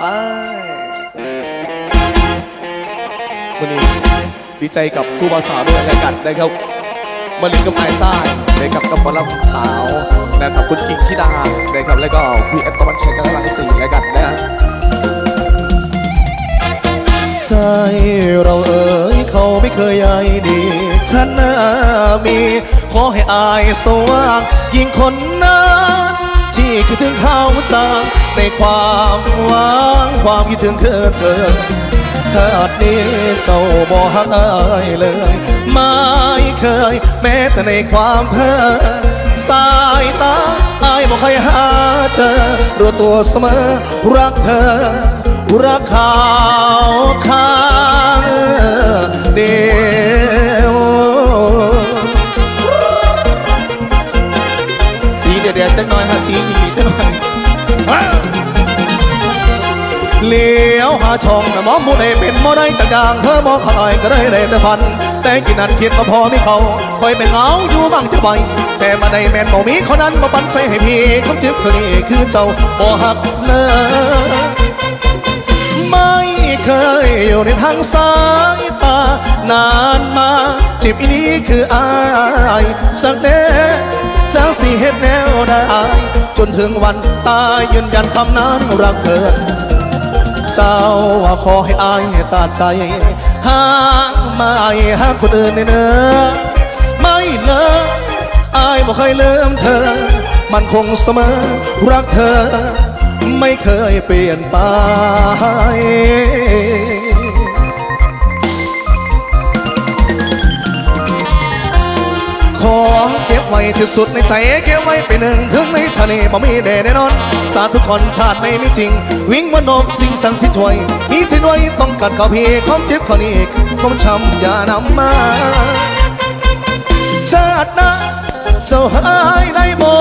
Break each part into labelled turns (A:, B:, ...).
A: ไปวันนี้ดีใจกับครูบาสาด้วยแล้วกันนะครับมาลินกับไอซ่ายนะครับกับหมอลำสาวนะครับคุณกิ่งธิดานะครับแล้วก็พี่แอดตะวันชัยกันลังสีแล้วกันนะใจเราเอ๋ยเขาไม่เคยใยดีฉันน่ามีขอให้อายสว่างยิ่งคนนั้น ที่คิดถึงเขาจังในความหว่างความคิดถึงคือเธอชาตินี้เจ้าบ่หักอายเลย ไม่เคย แม้แต่ในความเพ้อสายตาอายบอกให้หาเจอรู้ตัวเสมอ รักเธอ รักเขาข้าง ดือดๆจังหน่อยฮะสีดีจังหน่อยเลี้ยวหาช่องนะมองมูได้เป็นมอได้จากอย่างเธอมองขายก็ได้ได้แต่ฟัน แต่กินนั้นคิดมาพอไมีเขาคอยเป็นเหงาอยู่บ้างจะไปแต่มาได้แมนบ่มีเขานั้นมาปันใส่ให้พี่คำจึกคนนี้คือเจ้าบ่หักเลยไม่เคยอยู่ในทางสายตานานมาจีบอีนี้คืออายสักแน่ จะสิเฮ็ดแนวได้จนถึงวันตายยืนยันคำนั้นรักเธอเจ้าว่าขอให้อายตัดใจหามาอายหาคนอื่นในเนื้อไม่เลิกอายบอกเคยลืมเธอ มันคงเสมอรักเธอ ไม่เคยเปลี่ยนไปขอ ไว้ที่สุดในใจเก็บไว้ไปหนึ่งถึงในชาติบ่มีแน่แน่นอน สาธุคนชาติไม่มีจริง วิ่งวันนบสิ่งสังสิช่วย มีใจด้วยต้องกัดเขาพี่ความเจ็บเขานี่ความช้ำอย่านำมาชาติน้าเจ้าหายได้บ่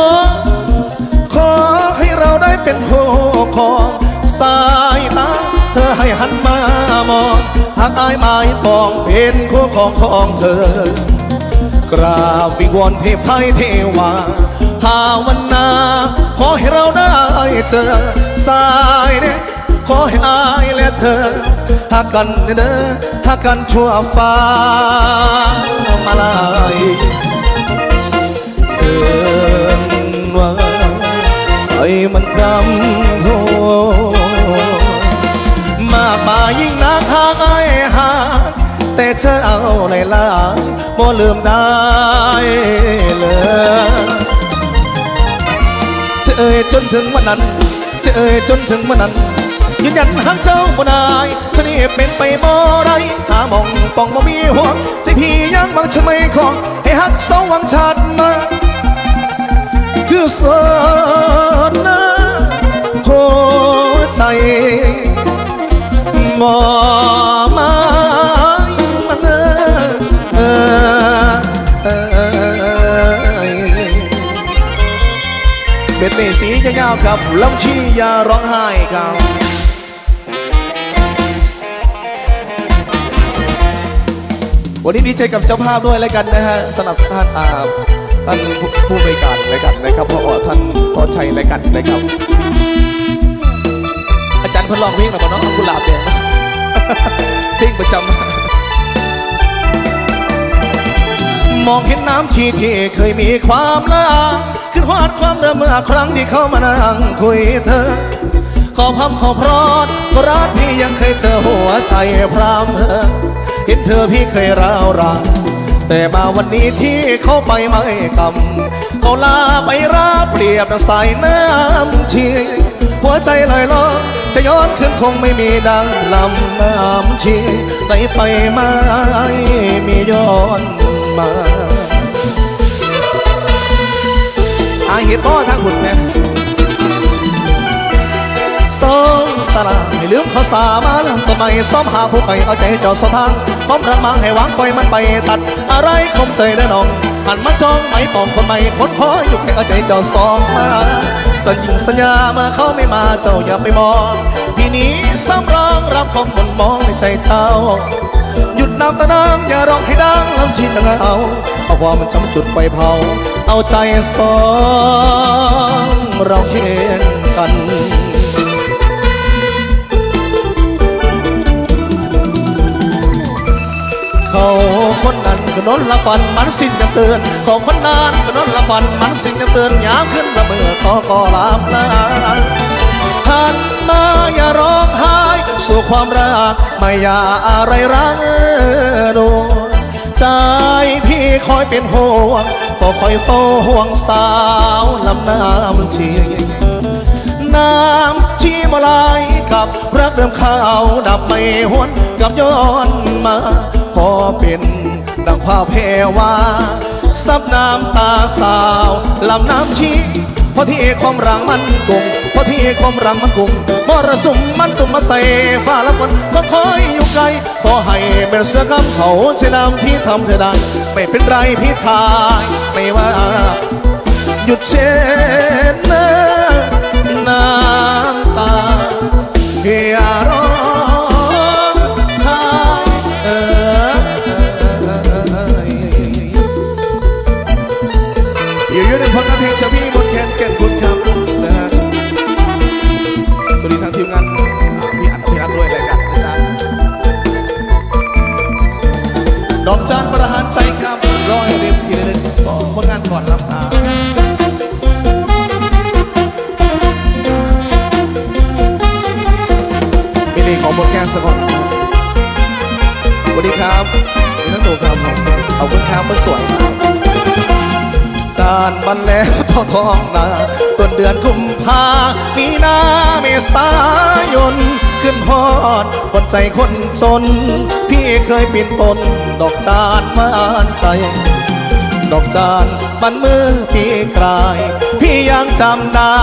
A: ขอให้เราได้เป็นคู่ของสายตาเธอให้หันมามองหากอายไม้ปองเป็นคู่ของของเธอ กราบวิงวอนเทพไทยเทวาภาวันนาขอให้เราได้เจอสายเนี่ยขอให้อายและเธอหากกันเด้อหากกันชั่วฟ้ามาลายเกินว่าใจมันคร่ำโหมากมายยิ่งนักหากอาย แต่เธอเอาในลาบ่ลืมได้เลยเจะเอ่ยจนถึงวันนั้นเจะเอ่ยจนถึงวันนั้นยืนยันหากเจ้าบ่ได้ฉันนี่เป็นไปบ่ได้หามองป้องบ่มีห่วงใจพี่ยังบังฉันไม่ของให้หักเสาหวังชาติมาคือสนนะหัวใจมอไเบ็ดเบสียาวๆครับลำชี้อย่าร้องไห้ครับวันนี้ดีใจกับเจ้าภาพด้วยแล้วกันนะฮะสำหรับท่านอาท่านผู้บริการแล้วกันนะครับเพราะว่าท่านพอชัยแล้วกันนะครับ อาจารย์พนลองเพลงหน่อยบ่เนาะกุหลาบแดงเพลงประจำมองเห็นน้ำชีที่เคยมีความลาง ขึ้นหอดความเดิมเมื่อครั้งที่เขามานั่งคุยเธอ ขอพัมขอพรอดกรักพี่ยังเคยเจอหัวใจพรำเธอเห็นเธอพี่เคยร้าวรานแต่มาวันนี้ที่เขาไปไม่กำเขาลาไปราเปรียบดังสายน้ำชีหัวใจลอยลอจะย้อนขึ้นคงไม่มีดังลำน้ำชีไหลไปไม่มีย้อนมาายเห็นบ่ทางหุ่นเนี่ยสองสลาไม่ลืมเข้อสามาแล้วต้นไม้ซ้อมหาผู้ใครเอาใจเจอดสทางความรักมังให้วางปล่อยมันไปตัด อะไรคมใจได้น้องหันมาจ้องไม่ปองคนใหม่คนคอยอยู่ให้เอาใจเจ้าสองมาสัญญิงสัญญาเมื่อเขาไม่มาเจ้าอย่าไปมองพี่นี้สำร้องรับความมนมองในใจเจ้า ตามตะนางอย่าร้องให้ดังลำชีตะงเอา เอาความมันช้ำจุดไฟเผา เอาใจสองเราเคียงกันเขาคนนั้นขนนละฟันมันสิ้นน้ำเตือนของคนนั้นขนนละฟันมันสิ้นน้ำเตือนยามขึ้นละเมื่อขอกอลามลา หันมาอย่าร้องไห้ สู่ความรักไม่อย่าอะไรรักโดนใจพี่คอยเป็นห่วงเฝ้าคอยเฝ้าห่วงสาวลำน้ำชีน้ำที่มาลายกับรักเดิมข้าวดับไม่หวนกับย้อนมาขอเป็นดังผ้าเพวาซับน้ำตาสาวลำน้ำชี เพราะที่ความรังมันกุงเพราะที่ความรังมันกุงมรสุมมันตุ่มมาใส่ฟ้าละฝนก็คอยอยู่ไกลขอให้เป็นเสื้อคำเขาใช้น้ำที่ทำเธอได้ ไม่เป็นไรพี่ชาย ไม่ว่า หยุดเช็ดน้ำ ก่อนลำลามินีของโปรแกรมสักคนสวัสดีครับนี่น้องหนูครับผมเอาคุณครับมาสวยจานบันแล้วทอทองนาต้นเดือนกุมภามีนาเมษายนขึ้นฮอดคนใจคนจน พี่เคยปีนต้น ดอกจานมานใจ ดอกจาน บันมือพี่กลาย พี่ยังจำได้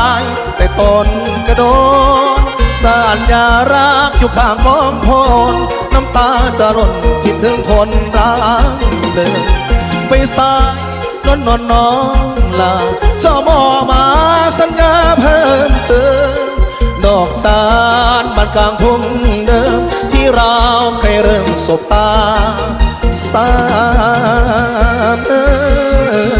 A: แต่ตนกระโดนสัญญารักอยู่ข้างมองพนน้ำตาจะร่นคิดถึงคนรักเดิมไปสายนอนนอนนองลาเจ้ามอมาสัญญาเพิ่มเติมดอกจานบ้านกลางทุ่งเดิม ที่เราเคยเริ่มสบตาสามเอ่อ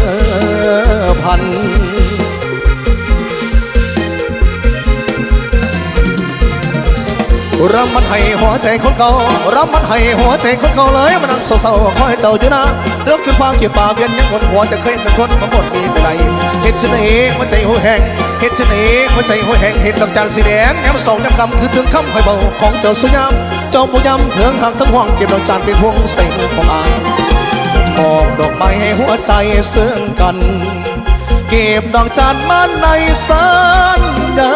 A: รำมันให้หัวใจคนเก่ารำมันให้หัวใจคนเก่าเลยมันนั่งเศร้าๆคอยเจ้าอยู่นะเรื่องขึ้นฟ้าเกี่ยวฟ้าเวียนยังคนหัวจะเคยเป็นคนมาหมดมีไปไหนเห็นฉันเองหัวใจหัวแหงเห็นฉันเองหัวใจหัวแหงเห็นดอกจันทร์สีแดงแนมสองแนมคำคือถึงคำคอยเบาของเจ้าสุยามเจ้าปุยำเถืองหักทั้งห่วงเก็บดอกจันทร์เป็นพวงใส่มือของอายมอบดอกไม้ให้หัวใจซึ่องกัน เก็บดอกจันทร์มันในสัญญา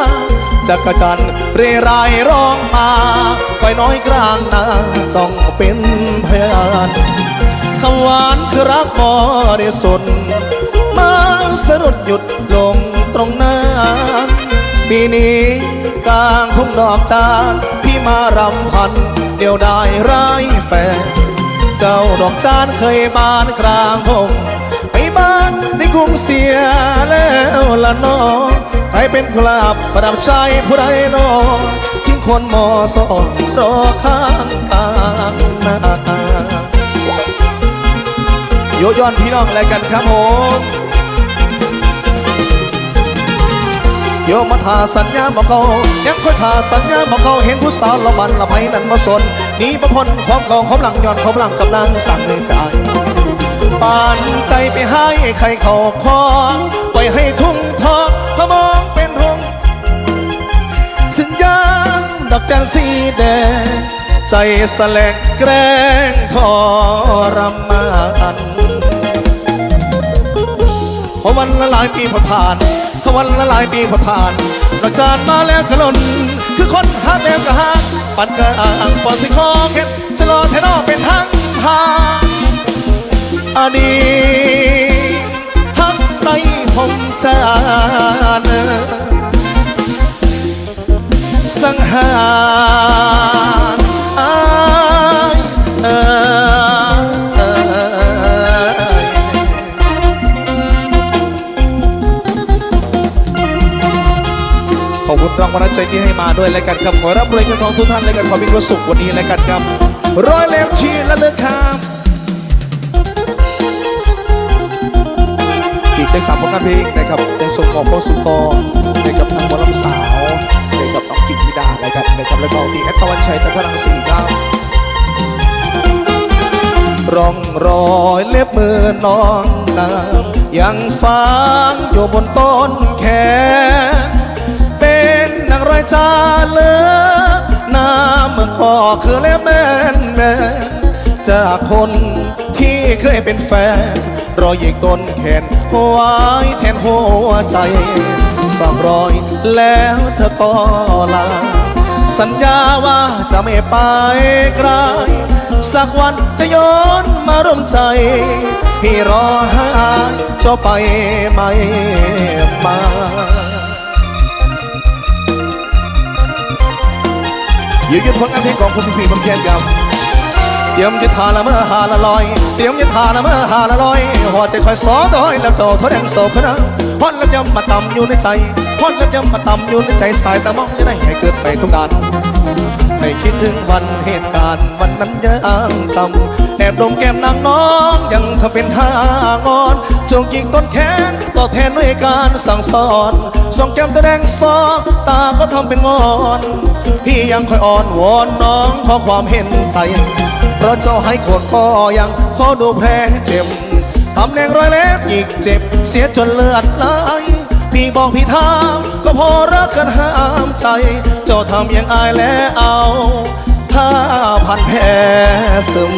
A: จักจันเรไรยร้องมาคอยน้อยกลางนาจ้องเป็นพยานคำหวานคือรักบริสุทธิ์มาสะดุดหยุดลงตรงนั้นปีนี้กลางทุ่งดอกจานพี่มารำพัน เดียวได้ไร้แฟน เจ้าดอกจานเคยบานกลางทงไปบ้านในกรุงเสียแล้วละน้อง ใครเป็นกุหลาบประดับใจผู้ใดนองทิ้งคนมอสองรอข้างกลางนาโยย้อนพี่น้องอะไรกันครับผมโยมาทาสัญญาบอกเขายังค่อยทาสัญญาบอกเขาเห็นผู้สาวละมันละไพนั้นมาสนนีประพนความเก่าความหลังย้อนความหลังกับนางสั่งให้ใจปานใจไปให้ใครเขาคองปล่อย ให้ทุ่งทองพมองเป็นทงสัญญาดอกจันสีแดง ใจสลกแกล้งทรมานพอวันละหลายปีผ่านผ่านพอวันละหลายปีผ่านผ่านดอกจานมาแล้วขล่นคือคนหักแล้วก็หักปัดกระอ่างปอดสิคอเข็ดจะรอแทนอเป็นทั้งพางอดีต หักไตผมจานสังหารอายเอ่ยขอบคุณรางวัลน้ำใจที่ให้มาด้วยแล้วกันครับขอรับรวยเงินทองทุกท่านแล้วกันขอมีความสุขวันนี้แล้วกันครับร้อยเล่มชีและเลือกครับ ได้สามผลงานเพลงนะครับยังส่งของพ่อสุพอให้กับทางบอลำสาวให้กับน้องกิ๊กธิดาแล้วกันนะครับแล้วก็ที่แอดตะวันชัยตะพลังสีครับร่องรอยเล็บมือน้องนางยังฟังอยู่บนต้นแขนเป็นนักรอยจาเลือกหน้าเมือก่อคือเล็บแม่แม่นจากคนที่เคยเป็นแฟน รอยยิกต้นแขนไว้แทนหัวใจฝากรอยแล้วเธอก็ลา สัญญาว่าจะไม่ไปไกล สักวันจะย้อนมาร่วมใจ พี่รอหาจ้าไปไม่มายืนยันผลงานเพลงของคุณพี่พี่บำเพ็ญครับ เตรียมจะทาละเมื่อหาละลอย เตรียมจะทาละเมื่อหาละลอยหัวใจคอยสอดอยแล้วโตทอดแดงโศกนะฮอนแล้วยำมาต่ำอยู่ในใจฮอนแล้วยำมาต่ำอยู่ในใจสายตามองจะได้ให้เกิดไปทุกด้านไม่คิดถึงวันเหตุการณ์วันนั้นยังจำแอบดมแก้มนางน้องยังทำเป็นท่างอนจงยิงต้นแขนต่อแทนด้วยการสั่งสอนส่องแก้มตาแดงซอกตาก็ทำเป็นงอน พี่ยังคอยอ่อนวอนน้องขอความเห็นใจ เพราะเจ้าให้โกรธพ่อยังขอดูแผลเจ็บทำแดงรอยเล็บหยิกเจ็บ เสียจนเลือดไหลพี่บอกพี่ทางก็พอรักกันห้ามใจ เจ้าทำอย่างอายแล้วเอาผ้าพันแผลซึม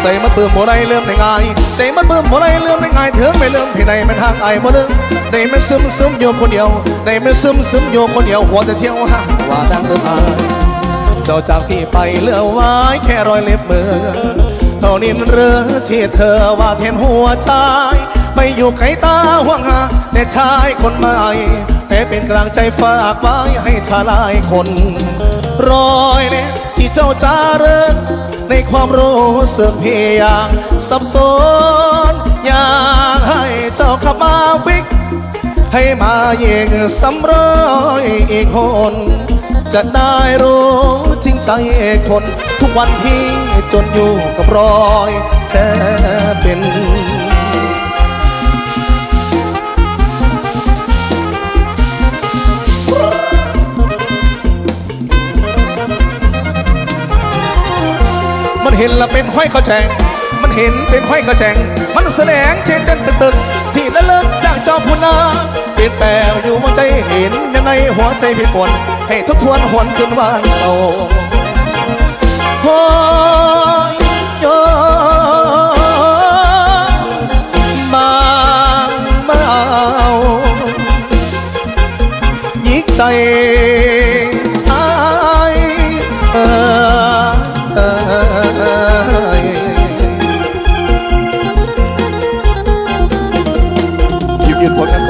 A: ใจมันเบิ่มบ่ได้เริ่มได้ง่าย ใจมันเบิ่มบ่ได้เริ่มได้ง่ายเถิงไม่เริ่มพี่ใดมันทางไอ้บ่เลิกได้มันซึมซึมอยู่คนเดียวได้มันซึมซึมอยู่คนเดียวหัวแต่เที่ยวหาว่าดังเริ่มอาย เจ้าจากพี่ไปเหลือไว้แค่รอยเล็บมือเท่านี้เรือที่เธอว่าเทนหัวใจไปอยู่ไกลตาห่วงหาแต่ชายคนใหม่แต่เป็นกลางใจฝากไว้ให้ชาลายคน รอยเนี่ยที่เจ้าจาเริกในความรู้สึกพี่อย่างสับสนอยากให้เจ้าขับมาฟิก ให้มาเยกสำรอยอีกคน จะได้รู้จริงใจคน ทุกวันที่จนอยู่กับรอยแค่เป็นมันเห็นละเป็นห้อยข้าแจง มันเห็นเป็นห้อยข้าแจง มันแสดงเช่นกันตึกตึกที่ละเลิกจากจอมพุนา เปลี่ยนแปลวอยู่หัวใจเห็นในในหัวใจพี่ปวดให้ทบทวนหวนคืนวันเก่าโอ้ย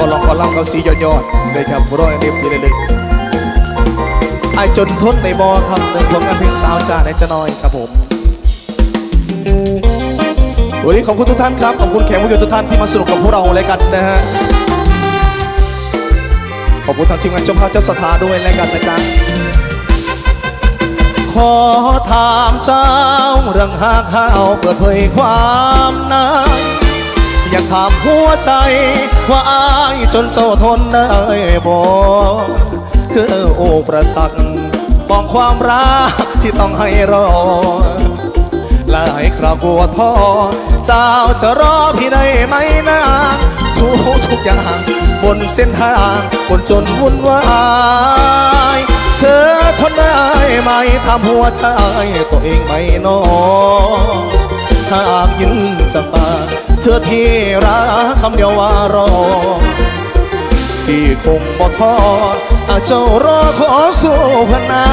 A: อลองก่อนล่ำเขาสียอดยอดๆเลยครับร้อยเรียบทีเลยเลยไอจนทนในบอครับในผลงานเพลงสาวจาในจะน้อยครับผมวันนี้ขอบคุณทุกท่านครับ ขอบคุณแขกผู้เกียรติทุกท่านที่มาสนุกกับพวกเราเลยกันนะฮะ ขอบคุณทางทีมงานเจ้าภาพเจ้าสถาด้วยแล้วกันนะจ๊ะ ขอถามเจ้าเรื่องหากข้าเปิดเผยความใน อยากถามหัวใจ ว่าอายจนเจ้าทนได้บ่คือโอประสักมองความรักที่ต้องให้รอ หลายคราวปวดท้อเจ้าจะรอพี่ได้ไหมนะทุกทุกอย่างบนเส้นทางบนจนวุ่นวายเธอทนได้ไหมทำหัวใจตัวเองไม่นอหากยินจากปาก เธอที่รักคำเดียวว่ารอพี่คงบ่ท้ออาเจ้ารอขอสู้พนา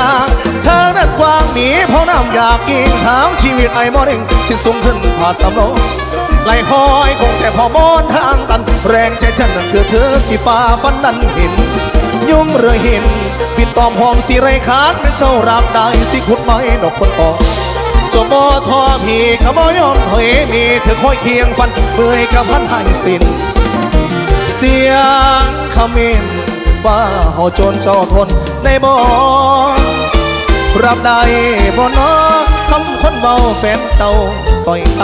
A: ทางนั้นกว้างหนีเพราะน้ำอยากกินถามชีวิตไอ้บ่เด้งที่สูงขึ้นผ่าตำโนไหลหอยคงแต่พอมอนทางตัน แรงใจฉันนั้นคือเธอสีฟ้าฟันนั้นเห็นยุ่งเรือเห็นปิดตอมหอมสีไรคานเป็นเจ้ารักได้สิขุดไม้ดอกคนปอก จบบ่ทอพี่ขบยอมเฮยมีเธอคอยเคียงฟันเปื่อยกับพันให้สิ้นเสียงคำเมนว่าเฮาจนเจ้าทนได้บ่รับได้บ่เนอคำคนเบาแฟนเจ้าต่อยค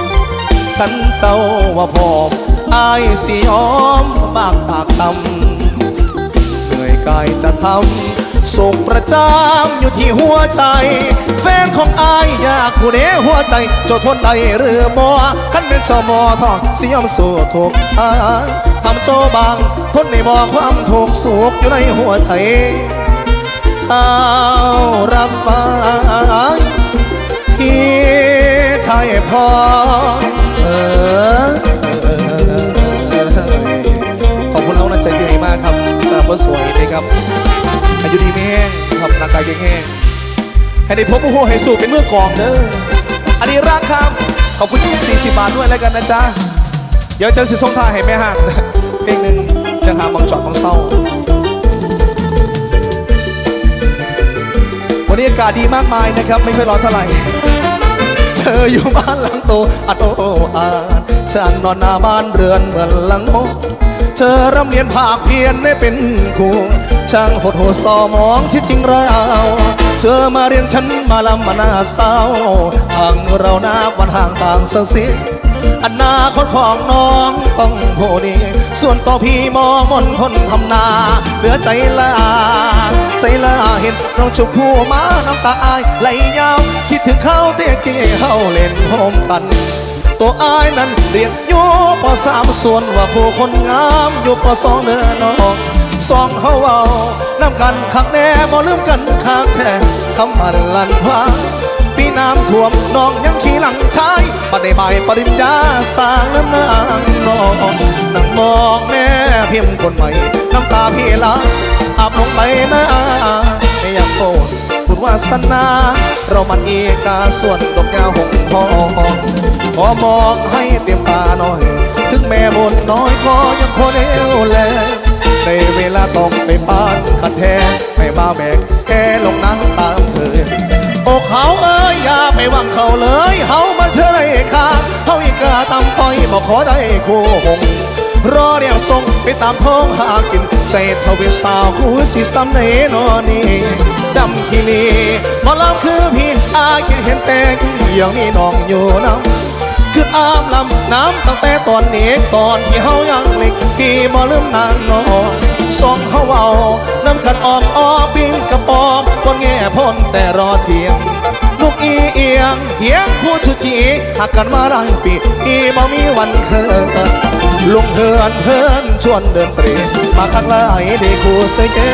A: ำขันเจ้าว่าพอมอายสิยอมบากตากตำเหนื่อยกายจะทำ สุขประจำอยู่ที่หัวใจ แฟนของอายอยากผู้เดหัวใจเจ้าทนได้หรือบ่ขันเป็นเจ้ามอทองสิยอมสู้ถูกอายทำเจ้าบางทนในบ่ความถูกสุขอยู่ในหัวใจเช้ารับไว้พี่ชายพอเออขอบคุณน้องนันใจดีมากครับสำหรับคนสวยนะครับ อายุดีไม่แห้งครับร่างกายแห้งๆให้ได้พบผู้โหให้สู่เป็นเมื่อกองเด้ออันนี้รักครับขอบคุณที่40บาทด้วยแล้วกันนะจ๊ะเดี๋ยวจะสิส่งท่าให้แม่ห้างนะเพลงหนึ่งจะหาบางจอดบางเศร้า วันนี้อากาศดีมากมายนะครับ ไม่ค่อยร้อนเท่าไหร่เธออยู่บ้านหลังโตอัดโออาดฉันนอนหน้าบ้านเรือนเหมือนหลังโมเธอร่ำเรียนภาคเพียนได้เป็นครู ช่างโหดโหดสอมองที่จริงเราเธอมาเรียนฉันมาลำมาหน้าเศร้าห่างเราหน้าวันห่างบางเสียสีอนาคตของน้องต้องโหดี ส่วนต่อพี่มองมนทนทำนา เหลือใจลาใจลาเห็นน้องจุกผู้มาน้ำตาอายไหลยาว คิดถึงเขาเตะเกี่เฮาเล่นโฮมกัน ตัวอายนั้นเรียนอยู่ปสามส่วนว่าผู้คนงามอยู่ปสองเนื้อน้อง สองเฮาเอาน้ำกันคักแน่บ่ลืมกันข้างแท้คำมันลันพาปีน้ำท่วมน้องยังขี่หลังชายปได้ใบปริญญาสร้างน้ำนางน้องนั่งมองแม่เพียงคนใหม่น้ำตาพี่ไหลอาบลงใบหน้าไม่อยากโกรธพูดว่าสนา เรามันเอกาส่วนดอกยาหงทองขอมองให้เต็มตาหน่อย ถึงแม่บนน้อยก็ยังคนเอวแล ในเวลาต้องไปบ้านขัดแท้ไม่มาแบกแกลงน้ำตามเคยอกเขาเอ้ยอย่าไปหวังเขาเลยเขามาเชยข้างเขาอีกกาตำต้อยบอกขอได้คู่หงรอเดียวส่งไปตามท้องหากินใจเท่าเป็นสาวคู่สิซ้ำในนอนี่ดำขี้ลีหมอลำคือพี่อาคิดเห็นแต่คือยังมีน้องอยู่น้ำ อามลำน้ำตั้งแต่ตอนนี้ก่อนที่เฮายังเล็กพี่บ่ลืมนางนองส่องเฮาเอาน้ำขันออมอ้อปิ้งกระปอมต้นแง่พ้นแต่รอเทียงลูกอีเอียงเฮียงผู้ชุจีหักกันมาหลายปีอีบ่มีวันเคยลงเฮือนเพื่อนชวนเดินเตรมาข้างไหลได้คู่เสยเก๋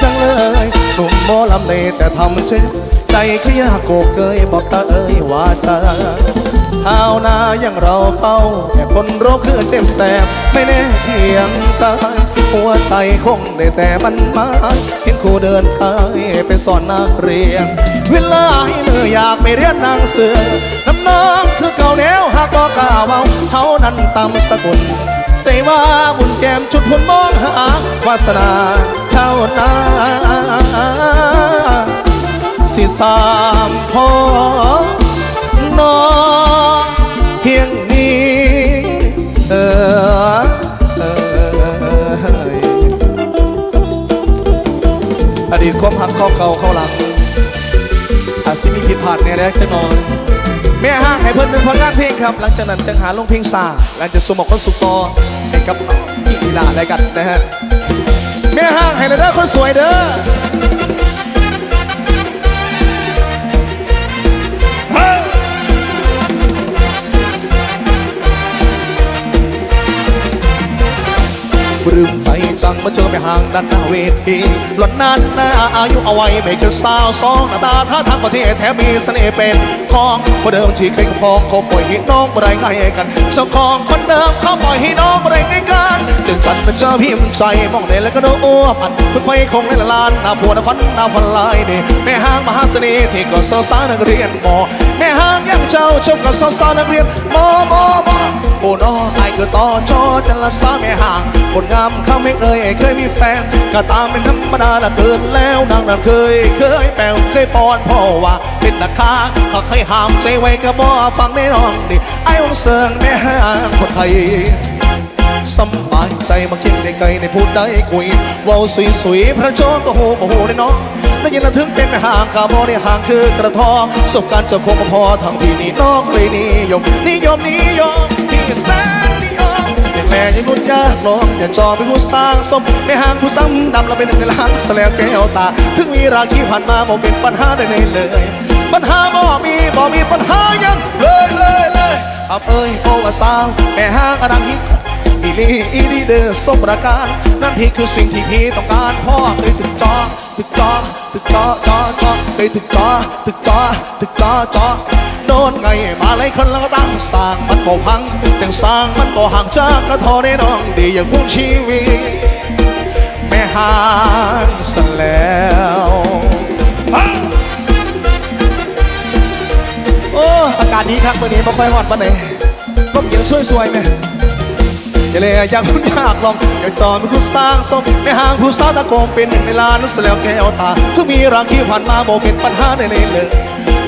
A: จังเลยหนุ่มหมลำเลยแต่ทำเช่นใจขยาโกเกยบอกตาเอ้ยว่าจะ เท้านาอยังเราเฝ้า แต่คนโรบคือเจ็บแสบ ไม่แน่เทียงตายหัวใจคงได้แต่มันหมายเห็นครูเดินไปไปสอนนักเรียน เวลาให้มืออยากไปเรียนหนังสือน้ำน้องคือเก่าแนวหากบอกกล่าวเอาเขานั้นตำสกุล ใจว่าบุญแก้มจุดพุ่นมองหาวาสนาชาวนาสิสามพอ น้องเพียงนี้เออเอออดีตความหักข้าเก่าเข้าหลังอาจสิมีผิดพลาดในแรกจะนอน แม่ห้างให้เพิ่นหนึ่งผลงานเพลงครับ หลังจากนั้นจังหาลงเพลงซาหลังจากสมบอกคนสุกต่อให้กับอีกอีหลาอะไรกันนะฮะแม่ห้างให้เลยเด้อคนสวยเด้อ ปลื้ จังมาเจอไปห่างด้านหน้าเวทีหล่อนนั้นนะอายุเอาไว้ไม่เกินสาวสองหน้าตาท่าทางประเทศแถมมีเสน่ห์เป็นของคนเดิมที่เคยกับพองเขาปล่อยให้น้องไรง่ายกันเจ้าของคนเดิมเขาปล่อยให้น้องไรง่ายกันจึงฉันเป็นเจ้าพิมพ์ใจมองเด่นแล้วก็โดนอ้วพันคุณไฟคงในละลานหน้าผัวหน้าฟันหน้าพันลายนี่แม่ห้างมหาเสน่ห์ที่ก็สาวสาวนักเรียนมอแม่ห้างยังเจ้าชมกับสาวสาวนักเรียนมอมอมอโอ้น้อไอ้คือต่อจอจันละสาแม่ห้างคนงามเขาไม่เคยเคยมีแฟนก็ตามเป็นธรรมดาละเกินแล้วนางนั้นเคย เคยแปลวเคยปอนพ่อว่าเป็นราคาเขาเคยห้ามใจไว้ก็บ่ฟังในน้องดิไอ้วงเสิงแม่ห้างคนไทยสบายใจมาเคียงได้ไกลในพูดได้คุยเว้าสวยสวยๆพระโจนก็โหโมโหได้น้องได้ยินระทึกเป็นห่างกาบอได้ห่างคือกระทองสบการณ์จะคงพอทางที่นี่น้องเลยนิยมนิยมนิยมที่แสนนิย มอย่างแม่ยังนุ่นยากลองอย่าจอเป็นผู้สร้างสมไม่ห่างผู้ซ้ำดำเราเป็นหนึ่งในล้านแสลวแก้วตา ถึงมีรางที่ผ่านมาบ่เป็นปัญหาใดๆเลย ปัญหาบ่มีบ่มีปัญหายังเลยเลยเลยอับเอ้ยโอวาสาวแม่ห้างอดังฮิอีลีอีดีเดอร์สมประการ นั่นพี่คือสิ่งที่พี่ต้องการพ่อเคยถึกจอ ถึกจอถึกจอจอจอเคยถึกจอถึกจอถึกจอจอโดนไงมาเลยคนแล้วก็ตั้งสร้างมันบ่พังแต่สร้างมันบ่ห่างจากกระทอได้น้องดีอย่างพุ่งชีวิตแม่ห่างสันแล้วโอ้อากาศดีครับวันนี้มาค่อยฮอดปานไหนก็เย็นสวยๆไหม ย่าเลยอยากพูดอยากลองอยากจอมเป็นผู้สร้างสมแม่หางผู้สาวตะโกงเป็นหนึ่งในล้านนั่นแสแล้วแก้วตาทุกมีรังที่ผ่านมาบ่เป็นปัญหาใดๆเลย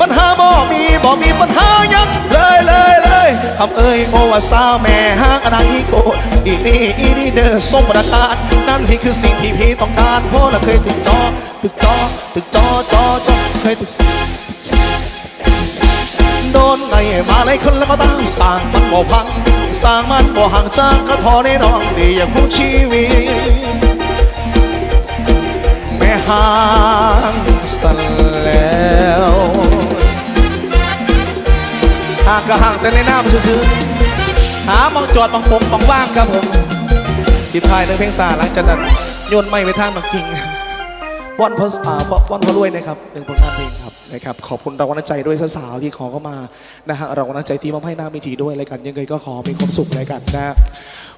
A: ปัญหาบ่มีบ่มีปัญหายังเลยเลยเลยคำเอ้ยโอว่าสาวแม่หางอะไรโกรธอีนี่อีนี่เด้อสมประการนั่นนี่คือสิ่งที่พี่ต้องการเพราะเราเคยตึกจอตึกจอตึกจอจอจอเคยตึก โดนไงมาหลายคนแล้วก็ตั้งสร้างมันบ่พังสร้างมันบ่ห่างจากกระทอในน้องดีอย่างผู้ชีวิตแม่ห่างสันแล้วห่างก็ห่างแต่ในน้ำซื่อหาบางจอดบางปงบางว่างครับผมกินทายในเพลงสาหลังจากนั้นโยนไม่ไปทางบางกิ่ง วันพออ่าวันพอรวยนะครับหนึ่งผลงานเพลงครับนะครับขอบคุณรางวัลน้ำใจด้วยสาวๆที่ขอเข้ามานะฮะรางวัลน้ำใจที่มอบให้หน้ามิถีด้วยอะไรกัน ยังไงก็ขอมีความสุขอะไรกันนะฮะ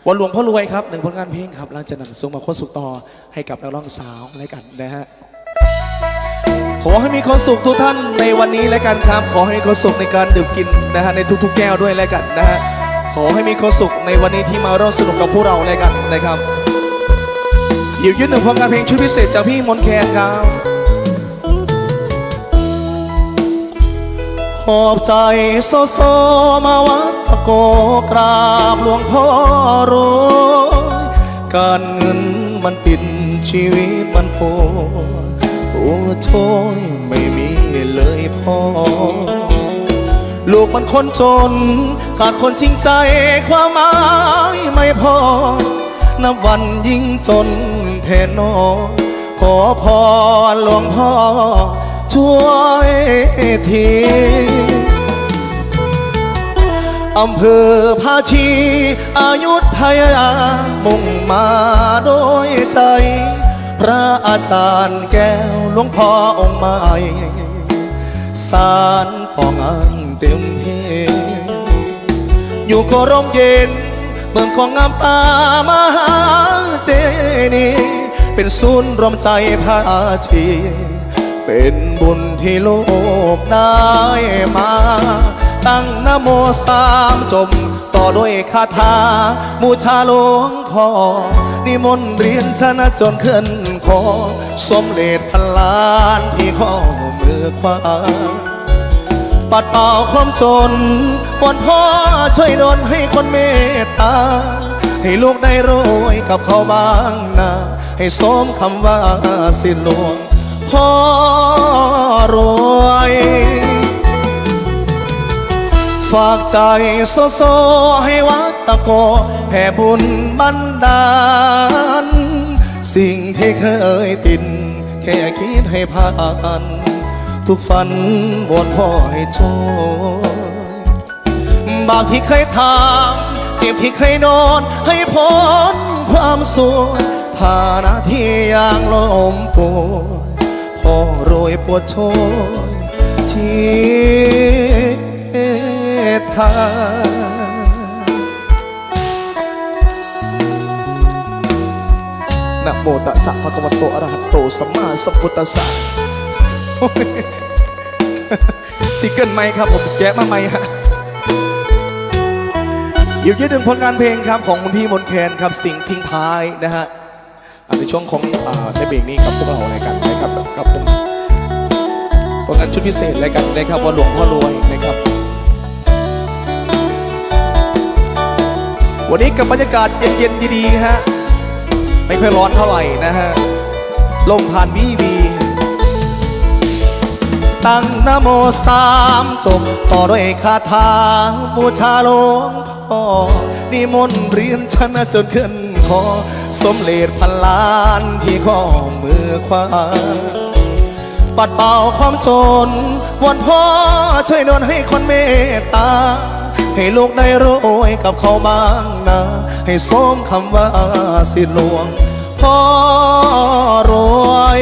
A: วันหลวงพ่อรวยครับหนึ่งผลงานเพลงครับหลังจากนั้นส่งมาโคตรสุขต่อให้กับนักร้องสาวอะไรกันนะฮะขอให้มีความสุขทุกท่านในวันนี้แล้วกันครับ ขอให้มีความสุขในการดื่มกินนะฮะในทุกๆแก้วด้วยแล้วกันนะฮะขอให้มีความสุขในวันนี้ที่มาร่วมสนุกกับพวกเราแล้วกันนะครับ หยิบยืนหนึ่งผลงานเพลงชุดพิเศษจากพี่มนแคนครับหอบใจโซโซมาวัดตะโกกราบหลวงพ่อรวยการเงินมันติดชีวิตมันโปตัวช่วยไม่มีเลยพ่อ ลูกมันคนจน ขาดคนจริงใจความหมายไม่พอนับวันยิ่งจน ทนนอขอพรหลวงพ่อ ช่วยทีอำเภอภาชี อายุทยา มุ่งมาโดยใจ พระอาจารย์แก้วหลวงพ่อองค์ใหม่สารของอันเต็มเทอยู่ก็ร่มเย็นเมืองของงามตามหาเจนี เป็นศูนย์รวมใจพาชี เป็นบุญที่โลกได้มา ตั้งนโมสามจมต่อด้วยคาถาบูชาหลวงพ่อนิมนต์เรียนชนะจนขึ้นคอสมเด็จพันล้านที่ข้อมือขวาปัดเป่าความจนวอนพ่อช่วยดลให้คนเมตตา ให้ลูกได้รวยกับเขาบ้างนะ ให้สมคำว่าสิหลวงพ่อรวย ฝากใจโซโซให้วัดตะโกแผ่บุญบันดาล สิ่งที่เคยติดแค่คิดให้ผ่านทุกฝันวอนพ่อให้ช่วยบาปที่เคยทำเจ็บที่เคยนอนให้พ้นความสว ยฐานะที่ย่างลมป่วยพ่อโรยปวดโชยที่ทางนะโมตัสสะภะคะวะโตอะระหะโตสัมมาสัมพุทธัสสะซิงเกิลใหมครับผมแกะมาใหมฮะอยู่ยืดหนึ่งผลงานเพลงครับของคุณพี่มนแคนครับสิ่งทิ้งท้ายนะฮะ ในช่วงของในเบรกนี้กับพวกเราในกันนะครับกับผมผลงานชุดพิเศษอะไรกันนะครับว่าหลวงพ่อรวยนะครับ วันนี้กับบรรยากาศเย็นๆดีๆฮะไม่ค่อยร้อนเท่าไหร่นะฮะลมผ่านวีวี ตั้งนโมสามจบต่อด้วยคาถาบูชาหลวงพ่อนิมนต์เรียนชนะจนขึ้น คอ สมเลดพันล้านที่ข้อมือขวาปัดเป่าความจนวอนพ่อช่วยดลให้คนเมตตา ให้ลูกได้รวยกับเขาบ้างนะ ให้สมคำว่าสิหลวง พ่อรวย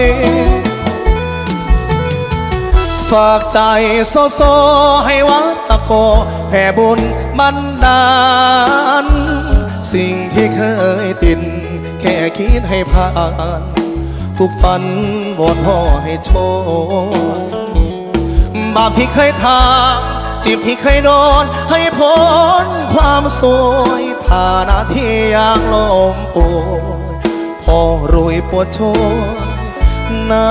A: ฝากใจโซโซให้วัดตะโกแผ่บุญบันดาล สิ่งที่เคยติดแค่คิดให้ผ่าน ทุกฝันวอนพ่อให้โชคบาปที่เคยทำจีบที่เคยโดนให้พ้นความสวยฐานะที่อยางลมป่วยพ่อรวยปวดโชยน้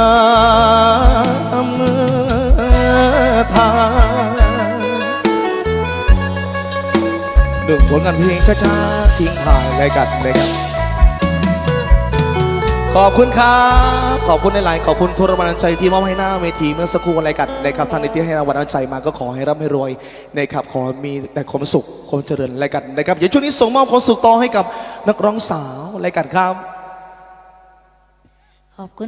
A: ำมือทาง หนึ่งผลงานเพลงช้าๆทิ้งถ่ายอะไรกันนะครับขอบคุณครับขอบคุณในไลน์ขอบคุณทุกรางวัลน้ำใจที่มอบให้หน้าเวทีเมื่อสักครู่อะไรกันนะครับท่านที่ให้รางวัลใจมาก็ขอให้ร่ำให้รวยนะครับขอมีแต่ความสุขความเจริญอะไรกันนะครับเดี๋ยวช่วงนี้ส่งมอบความสุขต่อให้กับนักร้องสาวอะไรกันครับ
B: ขอบคุณ